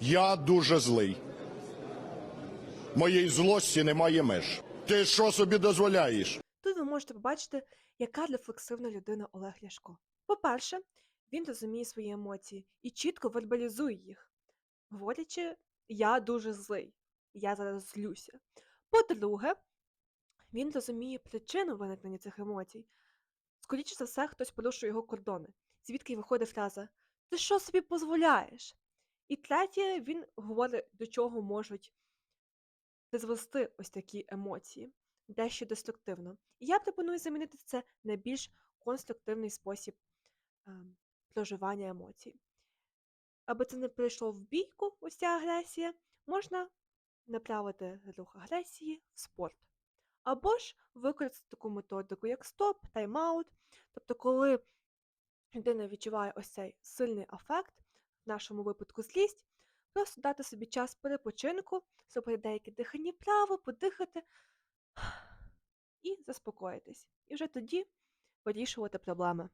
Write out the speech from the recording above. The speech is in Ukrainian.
Я дуже злий. Моєї злості немає меж. Ти що собі дозволяєш? Тут ви можете побачити, яка рефлексивна людина Олег Ляшко. По-перше, він розуміє свої емоції і чітко вербалізує їх, говорячи, я дуже злий, я зараз злюся. По-друге, він розуміє причину виникнення цих емоцій. Скоріше за все, хтось порушує його кордони, звідки виходить фраза Ти що собі дозволяєш? І третє, він говорить, до чого можуть призвести ось такі емоції дещо деструктивно. І я пропоную замінити це на більш конструктивний спосіб ем, проживання емоцій. Аби це не прийшло в бійку, ось ця агресія, можна направити рух агресії в спорт. Або ж використати таку методику, як стоп, тайм-аут. Тобто, коли людина відчуває ось цей сильний афект, нашому випадку злість, просто дати собі час перепочинку, зробити деякі дихання, вправо, подихати і заспокоїтись. І вже тоді вирішувати проблеми.